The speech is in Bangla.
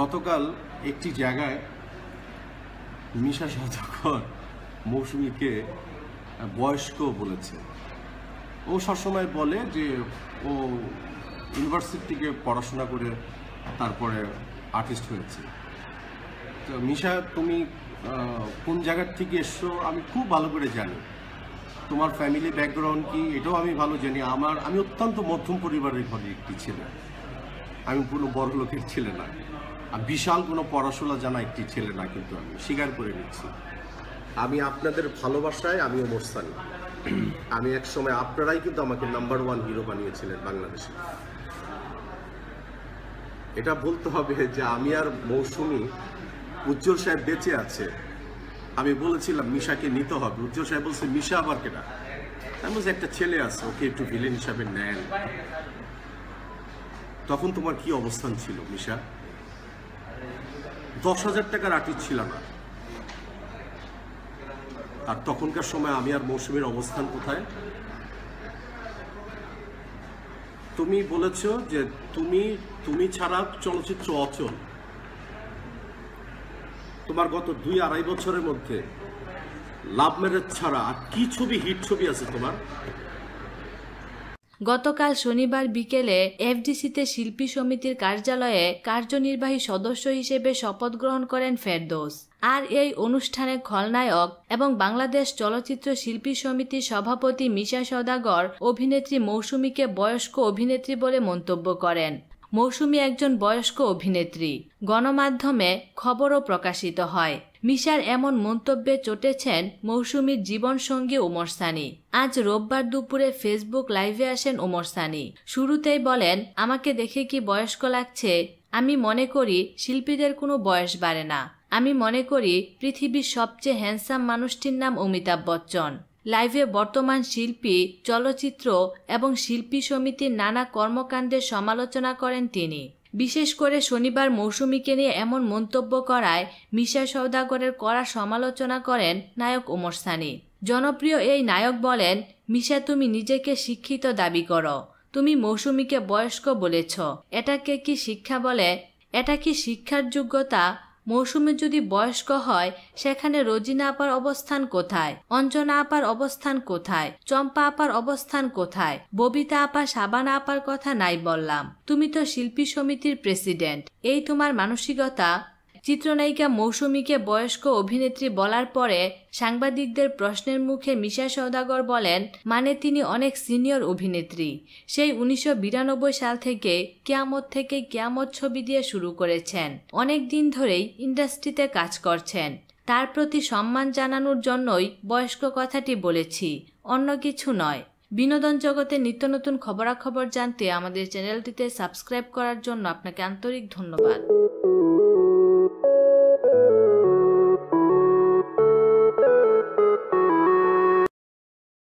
গতকাল একটি জায়গায় মিশা সদাকর মৌসুমীকে বয়স্ক বলেছে। ও সবসময় বলে যে ও ইউনিভার্সিটি থেকে পড়াশোনা করে তারপরে আর্টিস্ট হয়েছে। তো মিশা, তুমি কোন জায়গার থেকে এসছো আমি খুব ভালো করে জানি। তোমার ফ্যামিলি ব্যাকগ্রাউন্ড কি এটাও আমি ভালো জানি। আমার, আমি অত্যন্ত মধ্যম পরিবারের ঘরের একটি ছেলে। আমি কোনো বড় লোকের ছেলে না। বিশাল কোনো পড়াশোনা জানা একটি ছেলে না কিন্তু আমি, স্বীকার করে নিচ্ছি। আমি আপনাদের ভালোবাসায় আমি অমরস্থান আমি এক সময় আপনারাই কিন্তু আমাকে নাম্বার ওয়ান হিরো বানিয়েছিলেন বাংলাদেশে। এটা বলতে হবে যে আমি আর মৌসুমি উজ্জ্বল সাহেব বেঁচে আছে। আমি বলেছিলাম মিশাকে নিতে হবে। উজ্জ্বল সাহেব বলছে, মিশা আবার কেনা আমি বলছি, একটা ছেলে আছে, ওকে একটু ভিলেন হিসাবে নেন। তখন তোমার কি অবস্থান ছিল মিশা? দশ হাজার টাকার আর্টিস্ট ছিল না আর তখনকার সময় আমি আর মৌসুমীর অবস্থান কোথায়? তুমি বলেছ যে তুমি তুমি ছাড়া চলচ্চিত্র অচল। তোমার গত দুই আড়াই বছরের মধ্যে লাভ ম্যারেজ ছাড়া আর কি ছবি হিট ছবি আছে তোমার? গতকাল শনিবার বিকেলে এফডিসিতে শিল্পী সমিতির কার্যালয়ে কার্যনির্বাহী সদস্য হিসেবে শপথ গ্রহণ করেন ফেরদৌস। আর এই অনুষ্ঠানে খলনায়ক এবং বাংলাদেশ চলচ্চিত্র শিল্পী সমিতির সভাপতি মিশা সদাগর অভিনেত্রী মৌসুমীকে বয়স্ক অভিনেত্রী বলে মন্তব্য করেন। মৌসুমী একজন বয়স্ক অভিনেত্রী। গণমাধ্যমে খবরও প্রকাশিত হয়। মিশার এমন মন্তব্যে চটেছেন মৌসুমীর জীবনসঙ্গী ওমর সানি। আজ রোববার দুপুরে ফেসবুক লাইভে আসেন ওমর সানি। শুরুতেই বলেন, আমাকে দেখে কি বয়স্ক লাগছে? আমি মনে করি শিল্পীদের কোনো বয়স বাড়ে না। আমি মনে করি পৃথিবীর সবচেয়ে হ্যান্ডসাম মানুষটির নাম অমিতাভ বচ্চন। লাইভে বর্তমান শিল্পী, চলচ্চিত্র এবং শিল্পী সমিতির নানা কর্মকাণ্ডের সমালোচনা করেন তিনি। বিশেষ করে শনিবার মৌসুমীকে নিয়ে এমন মন্তব্য করায় মিশা সৌদাগরের কড়া সমালোচনা করেন নায়ক ওমর সানি। জনপ্রিয় এই নায়ক বলেন, মিশা, তুমি নিজেকে শিক্ষিত দাবি করো। তুমি মৌসুমীকে বয়স্ক বলেছ। এটাকে কি শিক্ষা বলে? এটা কি শিক্ষার যোগ্যতা? মৌসুমী যদি বয়স্ক হয়, সেখানে রোজিনা আপার অবস্থান কোথায়? অঞ্জনা আপার অবস্থান কোথায়? চম্পা আপার অবস্থান কোথায়? ববিতা আপা সাবানা আপার কথা নাই বললাম। তুমি তো শিল্পী সমিতির প্রেসিডেন্ট। এই তোমার মানসিকতা চিত্রনায়িকা মৌসুমীকে বয়স্ক অভিনেত্রী বলার পরে সাংবাদিকদের প্রশ্নের মুখে মিশা সৌদাগর বলেন মানে তিনি অনেক সিনিয়র অভিনেত্রী। সেই উনিশশো বিরানব্বই সাল থেকে কেয়ামত থেকে কেয়ামত ছবি দিয়ে শুরু করেছেন। অনেক দিন ধরেই ইন্ডাস্ট্রিতে কাজ করছেন। তার প্রতি সম্মান জানানোর জন্যই বয়স্ক কথাটি বলেছি। অন্য কিছু নয়। বিনোদন জগতে নিত্য নতুন খবরাখবর জানতে আমাদের চ্যানেলটিতে সাবস্ক্রাইব করার জন্য আপনাকে আন্তরিক ধন্যবাদ।